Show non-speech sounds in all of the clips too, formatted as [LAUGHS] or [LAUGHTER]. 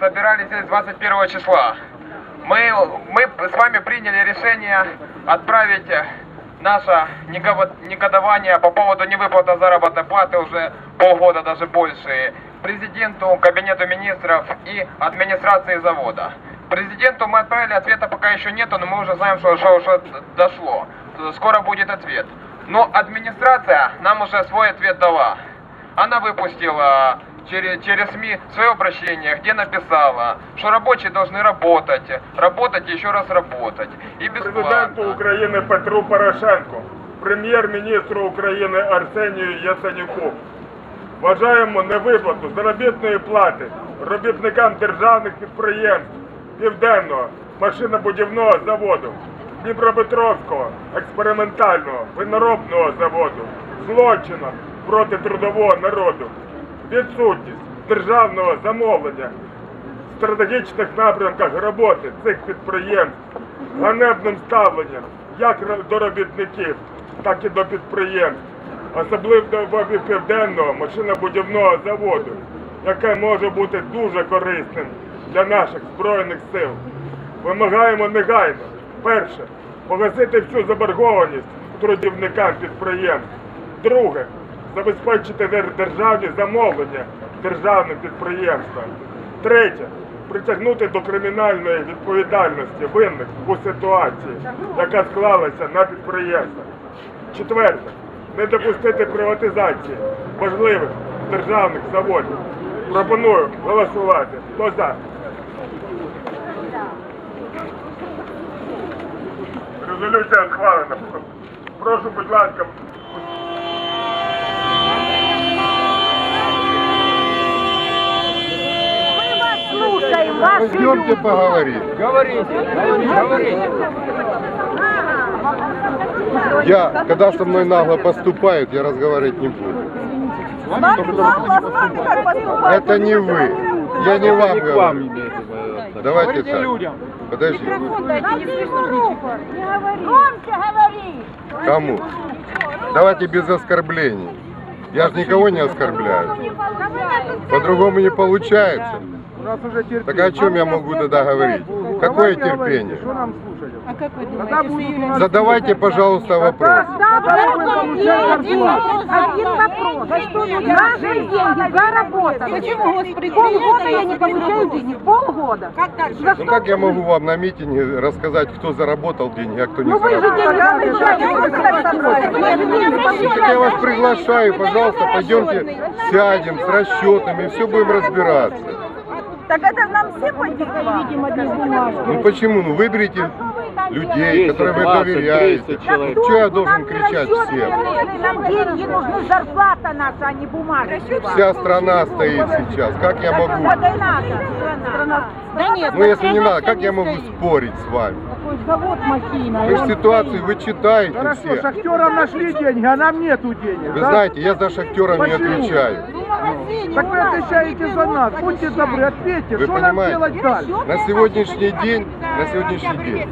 собирались здесь 21 числа. Мы, мы с вами приняли решение отправить наше негово- негодование по поводу невыплаты заработной платы уже полгода, даже больше, президенту, кабинету министров и администрации завода. Президенту мы отправили, ответа пока еще нету, но мы уже знаем, что, что уже дошло. Скоро будет ответ. Но администрация нам уже свой ответ дала. Она выпустила через, через СМИ свое обращение, где написала, что рабочие должны работать, работать и еще раз работать. И Президенту бесплатно. України Петру Порошенку, прем'єр-міністру України Арсенію Яценюку. Вважаємо невиплату заробітної плати робітникам державних підприємств Південного машинобудівного заводу, Дніпропетровського експериментального виноробного заводу, злочином проти трудового народу, відсутність державного замовлення в стратегічних напрямках роботи цих підприємств, ганебним ставленням як до робітників, так і до підприємств, особливо до південного машинобудівного заводу, яке може бути дуже корисним для наших збройних сил. Вимагаємо негайно, перше, погасити всю заборгованість трудівникам підприємств. Друге, забезпечити державні замовлення державним підприємствам. Третє, притягнути до кримінальної відповідальності винних у ситуації, яка склалася на підприємствах. Четверте, не допустити приватизації важливих державних заводів. Пропоную голосувати. Хто за? Резолюція схвалена. Прошу, будь ласка, Пойдемте поговорим. Говорите, говорите. Я, когда со мной нагло поступают, я разговаривать не буду. С вами нагло, а с вами как поступают? Это не вы. Я не вам говорю. это. Давайте Говорите так. людям. Подожди. Дайте ему руку, не говори. Громче говори. Кому? Давайте без оскорблений. Я же никого не оскорбляю. По-другому не получается. У нас уже терпение. Так о чем я могу тогда говорить? Какое терпение? Что нам слушать? А как вы думаете, Задавайте, пожалуйста, вопрос. Один вопрос. За что наши деньги заработали? Почему господи Полгода я не получаю денег. Полгода. Как так? Ну как я могу вам на митинге рассказать, кто заработал деньги, а кто не Ну заработал? я вас приглашаю, пожалуйста, пойдемте сядем с расчетами, все будем разбираться. Так это нам все поднимать? Ну почему? Ну выберите людей, 10, которым вы 20, доверяете. 30 человек. Что я должен кричать всем? Нам деньги нужны, зарплата наша, а не бумага. Вся страна стоит сейчас. Как я могу? Да нет, Ну если не надо, как я могу спорить с вами? Завод махина. Вы же ситуацию вы читаете Хорошо, все. шахтерам нашли деньги, а нам нету денег. Вы да? знаете, я за шахтера не Почему? Так вы отвечаете за нас. Будьте добры, ответьте, Вы что нам понимаете? делать дальше? На сегодняшний день, на сегодняшний день,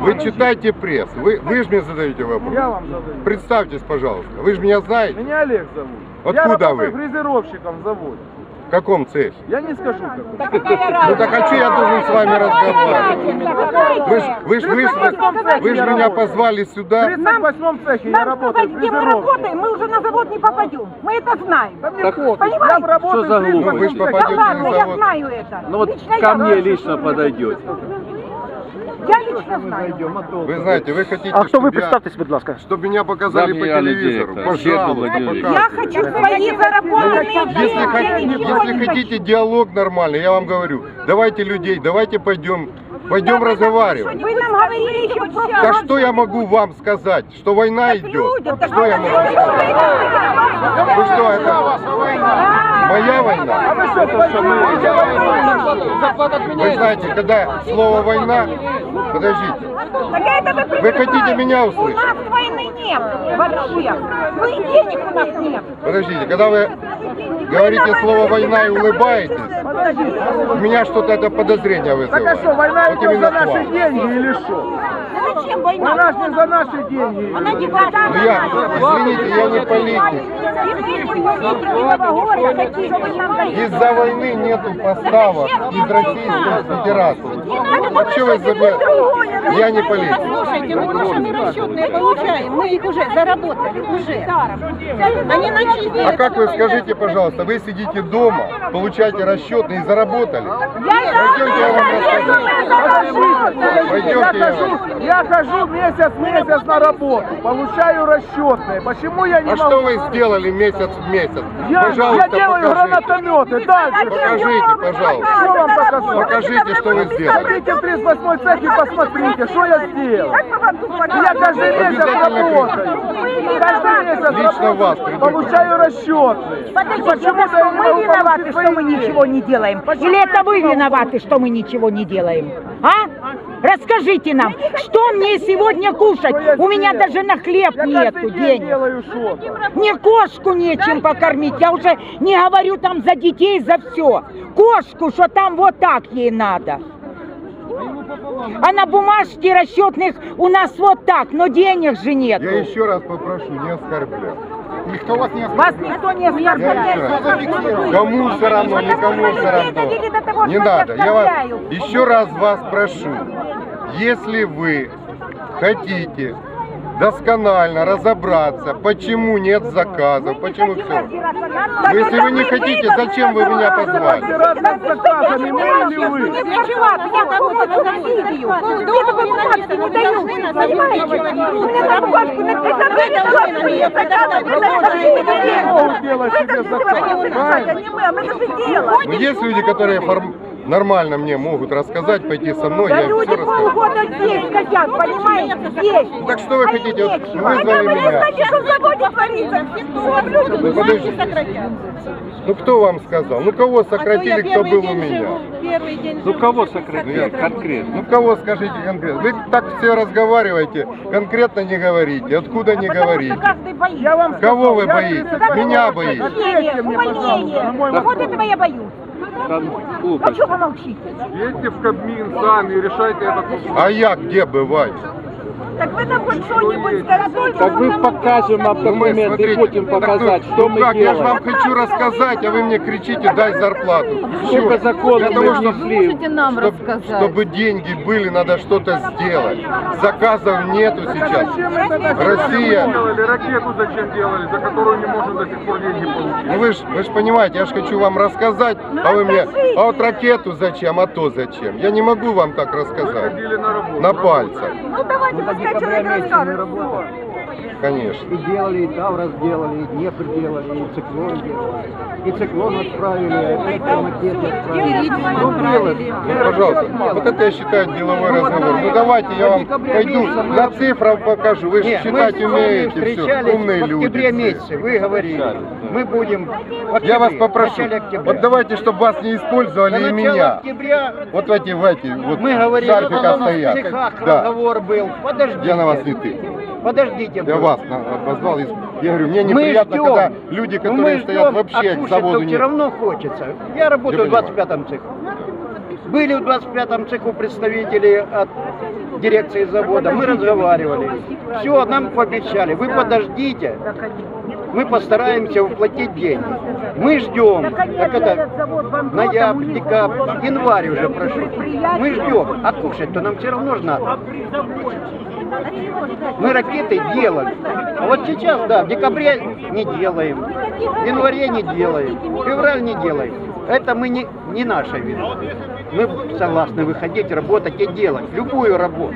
вы читайте пресс, вы, вы же мне задаете вопрос. Я вам задаю. Представьтесь, пожалуйста. Вы же меня знаете? Меня Олег зовут. Откуда я работаю вы? фрезеровщиком в заводе. В каком цехе? Я не скажу какой. Ну так а что я должен с вами разговаривать? Вы ж, вы ж, вы ж, вы ж меня позвали В сюда. 38 цехе я Нам работаю сказать, где мы работаем, мы уже на завод не попадем. Мы это знаем. Да Так? Я работаю Что за в 38 Ну, вы ж. Да попадете я знаю это. Ну вот ко мне лично подойдете. Я лично знаю. Вы знаете, вы хотите, А хто ви чтобы, я, представтесь, будь ласка? чтобы меня показали по телевизору? Пожалуйста, Я показывайте. хочу свои заработанные Если, деньги. хот- Я ничего если не хотите диалог нормальный, я вам говорю, давайте людей, давайте пойдем, пойдем разговаривать. Вы нам говорили еще прошлом Да что я могу вам сказать? Что война идет? Что я могу сказать? Вы что, это моя война? Вы знаете, когда слово война, подождите, вы хотите меня У услышать? нас войны нет вообще. Ну и денег у нас нет. подождите, когда вы говорите слово война и улыбаетесь, у меня что-то это подозрение Так а вызывает. что, война Вот идет именно наши деньги или что? Зачем война? Война ж не за наши деньги. Она не важна. Ну, я, извините, я не политик. Из-за войны нету поставок из Российской Федерации. Что вы забыли? Я не политик. Слушайте, мы нашими расчетные получаем, мы их уже заработали, уже. Они начислили. А как вы скажите, пожалуйста, вы сидите дома, получаете расчетные и заработали? Пойдемте я вам расскажу. Я Пойдемте я хожу, вам. я хожу месяц в месяц на работу, получаю расчетные. Почему я не А могу? что вы сделали месяц в месяц? Я, Пожалуйста, я делаю покажите. гранатометы. Дальше. Покажите, пожалуйста. Что вам показать? Покажите, что вы сделали. Сходите в 38 цех и посмотрите, что я сделал. Я каждый месяц работаю. Каждый месяц Лично работаю. Получаю расчетные. Почему-то я не мы виноваты, что мы ничего не делаем? Или это вы виноваты, что мы ничего не делаем? А? Расскажите нам, что мне сегодня кушать? У меня даже на хлеб нету денег. Мне кошку нечем покормить. Я уже не говорю там за детей, за все. Кошку, что там вот так ей надо. А на бумажке расчетных у нас вот так, но денег же нет. Я еще раз попрошу, не оскорблять. Никто вас не Вас никто не раз. Кому все равно, никому все равно. Не надо. Я вас еще раз вас прошу. Если вы хотите досконально разобраться, почему нет заказов, почему все. Но если вы не хотите, зачем вы меня позвали? Разбираться с заказами, мы или вы? Ничего, я кого-то на видео. Мне такой бумажки не дают, понимаете? У меня на бумажку написано, Не могут делать себе заказ. Правильно? Но есть люди, которые форм- нормально мне могут рассказать, пойти со мной, Да я люди все расскажу. полгода здесь хотят, понимаете, здесь. Так что вы хотите? Вот вызвали меня. что в заводе творится. Ну, подождите. Ну кто вам сказал? Ну кого сократили, кто был у меня? Ну кого Ну, сократили я- конкретно? Ну кого скажите конкретно? Вы так все разговариваете, конкретно не говорите. Откуда не говорите? Каждый боится. Я вам Кого сказал, вы боитесь? 30 Меня боитесь? На мой Вот этого я боюсь. А что вы молчите? Едьте в Кабмин сами, решайте этот вопрос. А я где бываю? Так вы нам хоть что-нибудь скажите. Так мы покажем Ну, мы, документы, смотрите, будем показать, ну, что ну мы как, я же вам делаем. хочу рассказать, а вы мне кричите, дай зарплату. Сколько законов Для того, мы чтобы- внесли. нам Чтоб- чтобы деньги были, надо что-то сделать. Заказов нету сейчас. Россия, Делали ракету зачем делали, за которую не можем до сих пор деньги получить. ну вы же вы ж понимаете, я же хочу вам рассказать, а вы мне, а вот ракету зачем, а то зачем? Я не могу вам так рассказать. На работу. На пальцах, Ну давайте, пускай человек расскажет. конечно. И делали, и Таврос делали, и Днепр делали, и циклон делали. И циклон отправили, и Томатет отправили. Ну, было. Ну, пожалуйста, вот это я считаю деловой разговор. Ну давайте я вам пойду на цифрах покажу. Вы же считать умеете, все, умные в октябре люди. месяце. Вы говорили, мы будем Я вас попрошу, вот давайте, чтобы вас не использовали и меня. Вот в эти, в эти, вот мы говорили, в цехах разговор был. Подождите. я на вас не ты. Подождите. Я вас обозвал. Я говорю, мне неприятно, ждем. когда люди, Ну, которые стоят вообще к заводу все не... равно хочется. Я работаю Я в 25-м цеху. Были в 25-м цеху представители от дирекции завода, мы разговаривали. Все, нам пообещали, вы подождите, мы постараемся уплатить деньги. Мы ждем, так это ноябрь, декабрь, январь уже прошел. Мы ждем, а кушать-то нам все равно ж надо. Мы ракеты делали. А вот сейчас, да, в декабре не делаем, в январе не делаем, в февраль не делаем. Это мы не, не наша вина. Мы согласны выходить, работать и делать. Любую работу.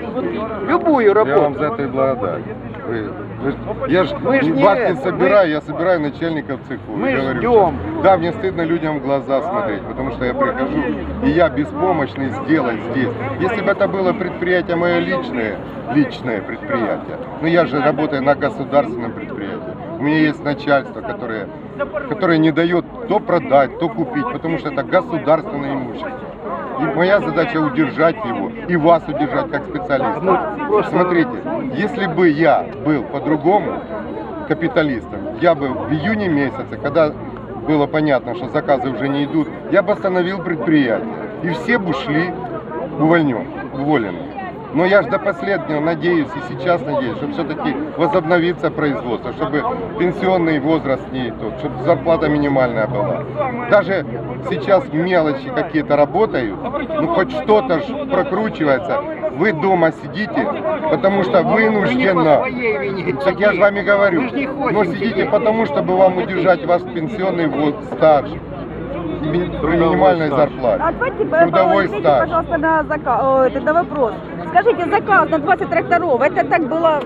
Любую Я вам работу. за это и благодарен. Вы- ж- я же Мы ж не это, собираю, я собираю начальников цеху. Мы говорю, ждем. что- Да, мне стыдно людям в глаза смотреть, потому что я прихожу, и я беспомощный сделать здесь. Если бы это было предприятие мое личное, личное предприятие, но я же работаю на государственном предприятии. У меня есть начальство, которое, которое не дает то продать, то купить, потому что это государственное имущество. И моя задача удержать его и вас удержать как специалиста. Смотрите, если бы я был по-другому капиталистом, я бы в июне месяце, когда было понятно, что заказы уже не идут, я бы остановил предприятие. И все бы ушли увольнен, уволены. Но я же до последнего надеюсь и сейчас надеюсь, что все-таки возобновится производство, чтобы пенсионный возраст не тот, чтобы зарплата минимальная была. Даже сейчас мелочи какие-то работают, ну хоть что-то ж прокручивается. Вы дома сидите, потому что вынужденно. Так я же вами говорю, но сидите потому, чтобы вам удержать ваш пенсионный вот стаж при минимальной зарплате. Ответьте, Трудовой ответьте, стаж. пожалуйста, на, зака... о, это, на вопрос. Скажите, заказ на 20 тракторов, это так было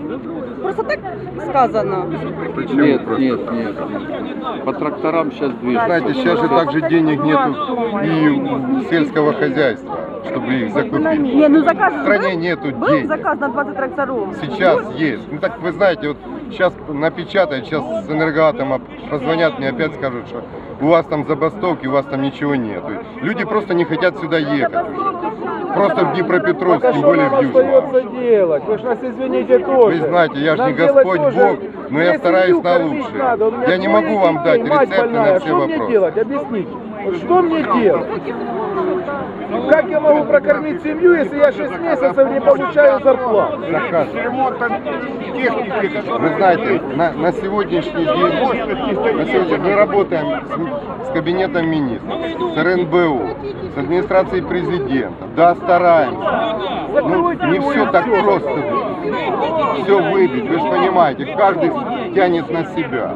просто так сказано? Нет, нет, нет, нет. По тракторам сейчас движется. Знаете, сейчас же также денег нету и сельского хозяйства, чтобы их закупить. Не, ну заказ В стране был? нету Был денег. заказ на 20 тракторов? Сейчас есть. Ну так вы знаете, вот сейчас напечатают, сейчас с энергоатома позвонят мне опять скажут, что у вас там забастовки, у вас там ничего нет. Люди просто не хотят сюда ехать уже. Просто в Днепропетровск, Так тем что более в Южном. остается делать? Вы ж нас извините тоже. Вы знаете, я же не Господь тоже- Бог, но я Мне стараюсь на лучшее. надо, Я не могу вам дать рецепты больная. на все Что мне вопросы. делать? Объясните. Что мне делать? Как я могу прокормить семью, если я 6 месяцев не получаю зарплату? Вы знаете, на, на сегодняшний день на сегодня мы работаем с, с кабинетом министров, с РНБУ, с администрацией президента. Да, стараемся. Ну, не все так просто все выбить, вы же понимаете, каждый тянет на себя.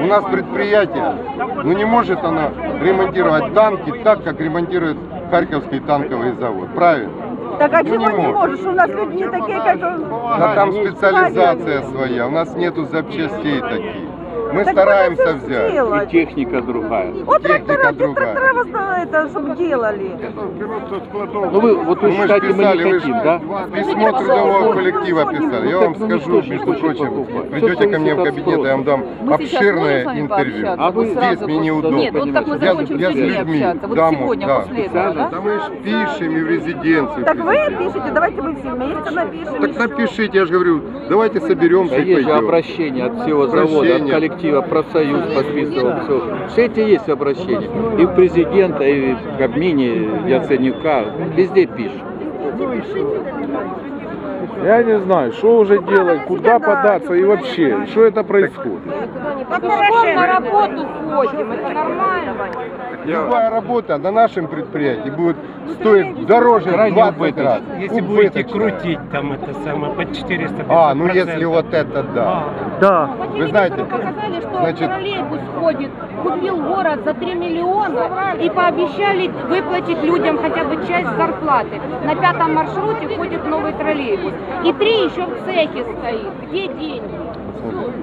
У нас предприятие, ну не может оно ремонтировать танки так, как ремонтирует Харьковский танковый завод, правильно? Так а Ну, чего не не можешь? У нас люди не такие, как... Да там специализация своя, у нас нету запчастей таких. Мы Так стараемся всё взять. И техника другая. Вот техника трактора, те другая. трактора это, чтобы делали. Ну вы, вот вы Ну, мы же считаете, мы писали, не вы хотим, да? письмо трудового коллектива писали. Я вам ну, скажу, между прочим, придете ко мне в кабинет, я вам дам Мы сейчас можем обширное с вами интервью. пообщаться? А вы Здесь сразу мне неудобно. Нет, вот как мы понимаете, захотим я с людьми общаться, вот сегодня, да. после этого, да? Да мы ж пишем и в резиденцию. Так вы пишете, давайте мы все вместе напишем. Так еще. напишите, я же говорю, давайте соберемся и есть же пойдем. обращение от всего завода, от Обращение. Коллектива, профсоюз подписывал, все. Все эти есть обращения. И у президента, и в Кабмине, Яценюка, везде пишут. Я не знаю, что уже делать, куда податься и вообще, что это происходит. на работу ходим, это нормально. Любая работа на нашем предприятии будет стоить дороже в 20 раз. Если будете крутить там это самое под 400 А, ну если вот это да. Да. Вы знаете, показали, что значит, троллейбус ходит, купил город за 3 миллиона и пообещали выплатить людям хотя бы часть зарплаты. На пятом маршруте ходит новый троллейбус. И три еще в цехе стоит. Где деньги?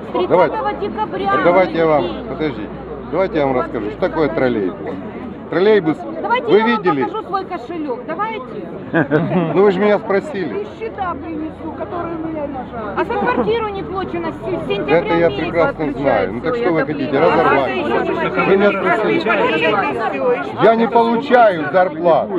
С 30 Давайте. декабря. Давайте я вам, деньги. подождите, давайте я вам расскажу, что такое троллейбус. Троллейбус, Давайте вы я вам видели? покажу свой кошелек. Давайте. [LAUGHS] Ну вы же меня спросили. счета принесу, которые у меня лежат. А за квартиру не плачено с сентября Это я прекрасно знаю. Ну так что вы хотите, разорвать? Вы меня спросили. Я не получаю зарплату.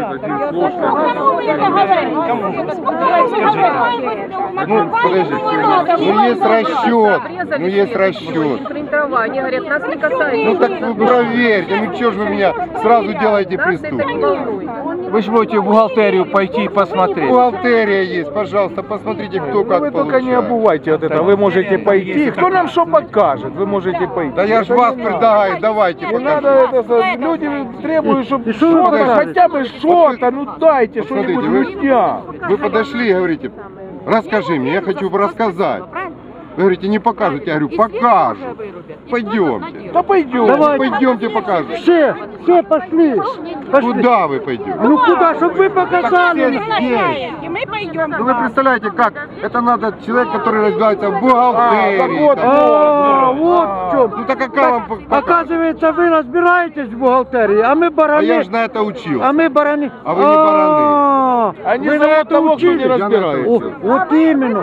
Ну, подождите, ну есть расчет, ну есть расчет. Они говорят, нас не касается. Ну так вы проверьте, ну что ж вы меня сразу делаете преступником? волнует. Вы же можете в бухгалтерию пойти и посмотреть. Бухгалтерия есть, пожалуйста, посмотрите, кто как Вы только не получает. обувайте от этого, вы можете пойти. Кто нам что покажет, вы можете пойти. Да я ж вас предлагаю, давайте Не надо покажу. это, люди требуют, чтобы что-то, хотя бы что-то, ну дайте что-нибудь вы- людям. Вы подошли и говорите, расскажи мне, я хочу рассказать. Вы говорите, не покажете, я говорю, покажу. Пойдемте. Да пойдем. Пойдемте покажу. Все, все пошли. Куда вы пойдете? Ну куда, чтобы вы показали? И мы пойдем. Ну вы представляете, как это надо человек, который разбирается в А, так бухгалтерии. вот, там. а, вот в чем. Ну так какая вам Оказывается, вы разбираетесь в бухгалтерии, а мы А бараны. я же на это учился. А мы бараны. А вы не бараны. Они на это того, кто не учили. Вот именно.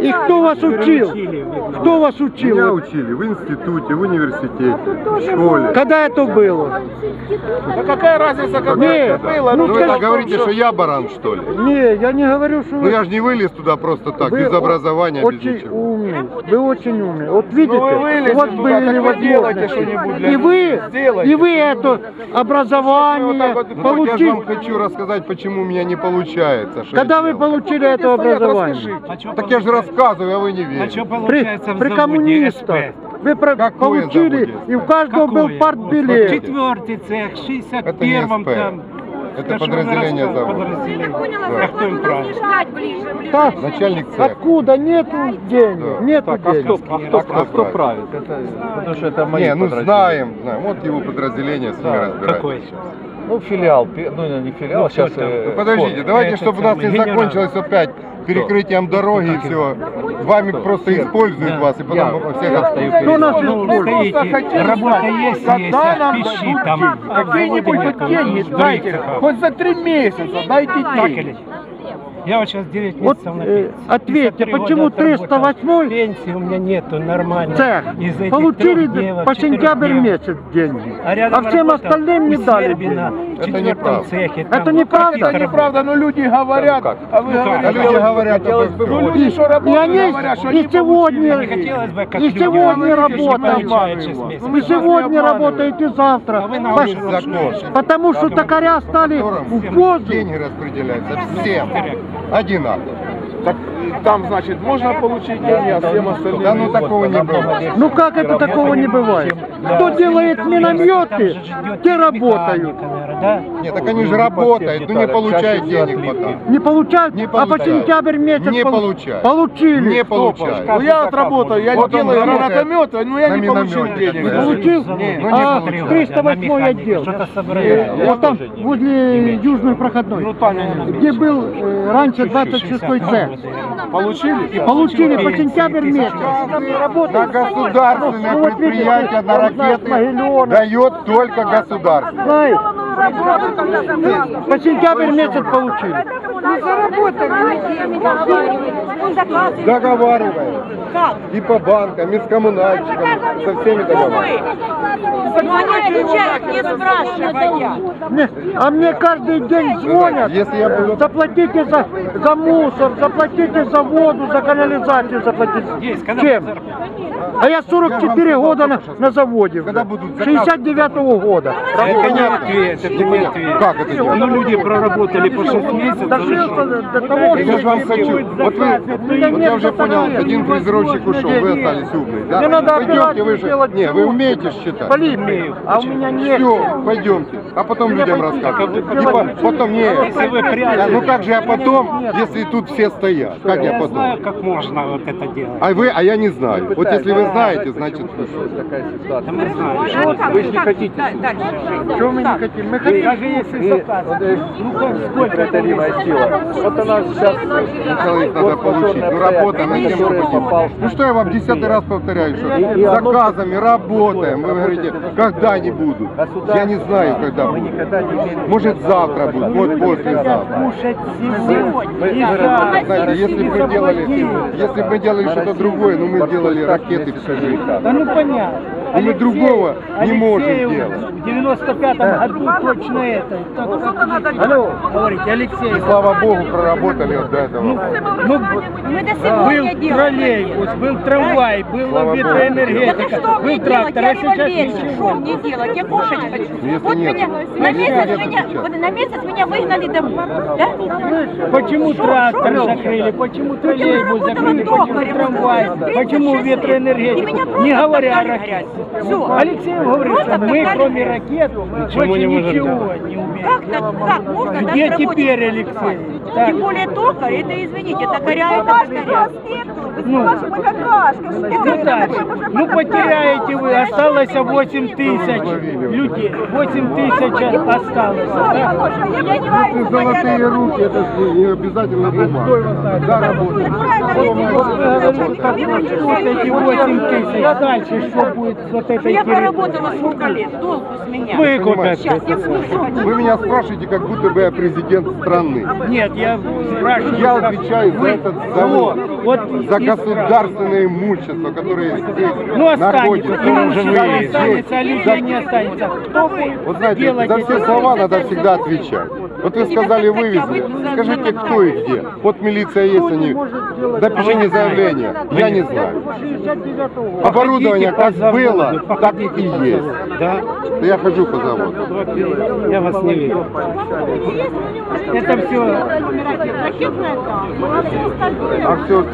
И кто вас учил? Учили? вы? Кто вас учил? Меня учили в институте, в университете, в школе. Когда это было? Да какая разница, Как когда Не, это было? ну, Ну, вы скажи, так говорите, что я баран, что ли? Не, я не говорю, что Ну вы... я же не вылез туда просто так, Вы без образования, без очень ничего. умный. Вы очень умный. Вот видите, Ну, вы вылезли у вас туда, были вы возможности. И вы. Сделайте и вы это Вот образование вот Ну, так я же вам получили. хочу рассказать, почему у меня не получается. я Когда вы получили это образование? А Так я же рассказываю, а вы не А верите. Что При, получается при заводе коммунистах. Вы про- Какое получили, заводе и у каждого был Какое? партбилет. Четвертый цех, Это 61-м не СП. там. Это Да подразделение завода. Подразделение. Да. А кто им право? Так, Начальник цеха. откуда? Нету денег, Да. нету Так, а денег. кто, а кто, А кто а кто правит? правит? Это, потому что это мои Не, ну знаем, знаем. Вот его подразделение с ними Да, разбирается. Какой? Ну, филиал, ну, не филиал, Ну, сейчас... э, Ну, подождите, фонд. давайте, чтобы у нас не закончилось опять перекрытием дороги и все. Вами просто используют вас и потом Я- всех я остальных. стою Кто нас Ну, стоите, работа есть, Когда нам пищи там. деньги? а Какие-нибудь деньги ну, дайте, хоть за три месяца дайте Так деньги. Я вот сейчас 9 Вот, месяцев на э, пенсии. ответьте, 53 года почему отработал. 308 Пенсии у меня нету, нормально. цех Из этих получили девок, по сентябрь девок. месяц деньги, А, а всем остальным не дали Сербина, Это неправда. цехе. Это там неправда? Это неправда, но люди говорят, как? а вы Ну как? А говорите, люди говорят обо ну люди, что И работают, они говорят, что и они сегодня, Не хотелось бы, как и люди сегодня месяцев. Вы сегодня работаете завтра. А вы на. Потому что токаря стали в позу. деньги распределяются всем одинаково. Так, и там, значит, можно получить деньги, а всем остальным... Да ну такого не бывает. Ну как это такого не бывает? Кто делает минометы, те работают. Нет, так они же работают, ну не получают денег потом. Не получают, Не а по сентябрь месяц Не полу- получают. получили. Не получают. Ну я отработаю, я не Вот делаю работает гранатомета, но я не получил денег. Не получил? Ну, не а получают. 308 отдел. Собрали. Вот там, возле Южной проходной, Ну где был э, раньше 26-й цех. Получили? Получили по сентябрь месяц. На государственное Ну, вот предприятие на ракеты дает только государство. По сентябрь месяц получили. Договариваем. И по банкам, и с коммунальщиками, со всеми договариваем. Ну они отвечают, не спрашивая. А мне каждый день звонят. Если я буду... Заплатите за, за мусор, заплатите за воду, за канализацию заплатите. Есть, когда Чем? А я 44 года на, на заводе. Когда будут заказы? 69 -го года. Это не ответ, это не ответ. Как это делать? Ну люди проработали по 6 месяцев. До, Я же вам хочу. Вот вы, вот я уже понял, один фрезеровщик ушел, вы остались умные, да? Мне надо Пойдемте, вы же... Не, вы умеете считать? Полип, а у меня нет. Все, пойдемте. А потом людям рассказывать. Потом не. Если вы прячете. Ну как же я потом, если тут все стоят? Как я Я знаю, потом? как можно вот это делать. А вы, а я не знаю. Вот если вы знаете, значит. Такая ситуация. Мы знаем. Вот вы же не хотите. Чего мы не хотим? Мы хотим. Даже если заказ. Ну сколько это ливая сила? Вот она сейчас... Человек надо получить. Ну работа на тем, попал. Ну что я вам десятый раз повторяю, что заказами работаем. Вы говорите, когда они будут? Я не знаю, когда Мы будут. не. Может завтра будет, может послезавтра. Знаете, если бы мы делали, если бы мы делали что-то другое, ну мы делали ракеты всю жизнь. Да ну понятно. И мы другого не можем делать. В 95-м году точно это. Алло, говорите, Алексей. И слава богу, проработали вот до этого. Ну, Мы до был сегодня делаем. троллейбус, был трамвай, была. Да ветроэнергетика, был трактор, Я а сейчас револьверщик. Что ничего. мне делать? Я кушать хочу. Если Вот нет, меня ну, на месяц нет меня на месяц меня выгнали домой. Да? Почему Шо- трактор шо- закрыли, почему троллейбус закрыли, почему трамвай, почему 36 лет. И меня ветроэнергетику, просто не говоря о ракете. Всё. Алексей говорит, Просто что мы кроме ракет больше ничего не умеем. Как так? Как можно так Где теперь Алексей? Так. Тем более токарь, это извините, токаря это токаря. Ну, какашка, ну. Ну потеряете вы, осталось 8 тысяч людей. 8 тысяч осталось. да? Ну, Золотые руки, это не обязательно бумага. Да, работает. Вы говорите, как вот эти 8 тысяч, а дальше что будет с вот этой Я проработала сколько лет, толку с меня. Вы меня спрашиваете, как будто бы я президент страны. Нет, я спрашиваю. Я отвечаю за вы- этот завод, Вот, за государственное имущество, которое здесь Ну останется, находится. имущество Здесь. останется, а людей За- не останется. Кто будет Вот знаете, делать за все слова надо всегда отвечать. Вот вы сказали, вывезли. Скажите, кто и где? Вот милиция есть, они... Напишите заявление. Я не знаю. Оборудование как было, так и есть. Да? Я хожу по заводу. Я вас не верю. Это все А все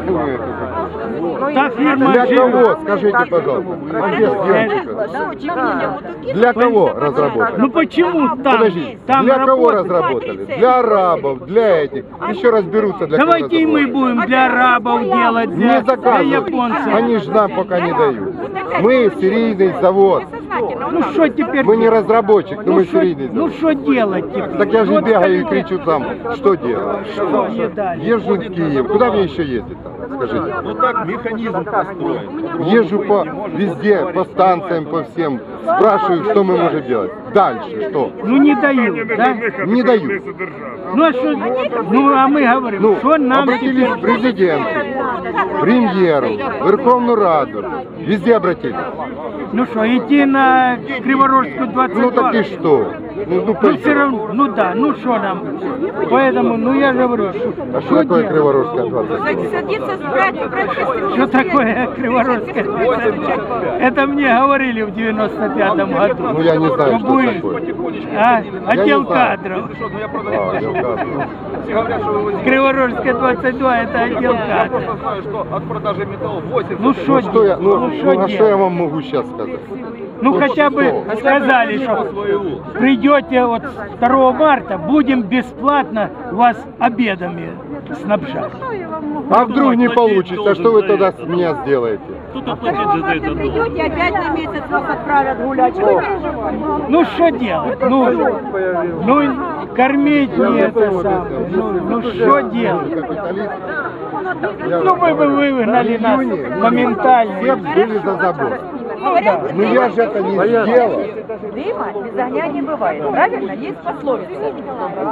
та фирма Для кого, скажите, пожалуйста? Для кого разработали? Ну почему там? Подожди, там для кого работают? разработали? Для арабов, для этих. Еще разберутся, для кого Давайте и мы будем для арабов делать, для, Не для японцев. Они же нам пока не дают. Мы серийный завод. Ну что теперь? Мы не разработчик, но ну, мы что, серийный ну завод. что делать теперь? Так я же Вот бегаю и кричу там, что делать? Что? Езжу в Киев. Куда мне еще ездить? Скажите. Так механизм построен. Езжу по везде, по станциям, по всем. Спрашиваю, что мы можем делать. Дальше что? Ну не дают, да? Не дают. Ну а что? Ну а мы говорим, Ну, что нам обратились к теперь? президенту, премьеру, Верховную Раду. Везде обратились. Ну что, идти на Криворожскую 22? Ну так и что? Ну, ну, Ну все равно, ну да, ну что нам? Поэтому, ну я же говорю, что, А что такое? Криворожская 20? Садиться брать, брать кастрюлю. Что такое Криворожская? Это мне говорили в 95-м году. Ну я не знаю, Что будешь- такое. А, отдел знаю. кадров. А, я угадываю. Криворожская 22 это отдел кадров. что от продажи металла 80 Ну что Ну я, ну, ну, ну, что а что я вам могу сейчас сказать? Ну хотя бы сказали, что придете вот 2 марта, будем бесплатно вас обедами снабжать. А вдруг не получится, что вы тогда с меня сделаете? Придете, опять на месяц вас отправят гулять. Переживаете? Ну что делать? Ну, ну кормить не это самое. Ну, ну что делать? Ну вы бы выгнали нас моментально. Все были за забор. Говорят, Но я же это не сделал. Дыма без огня не бывает, правильно? Есть пословица.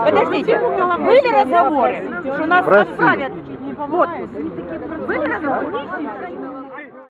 Подождите, были разговоры, что нас Прости. отправят в отпуск? Были разговоры?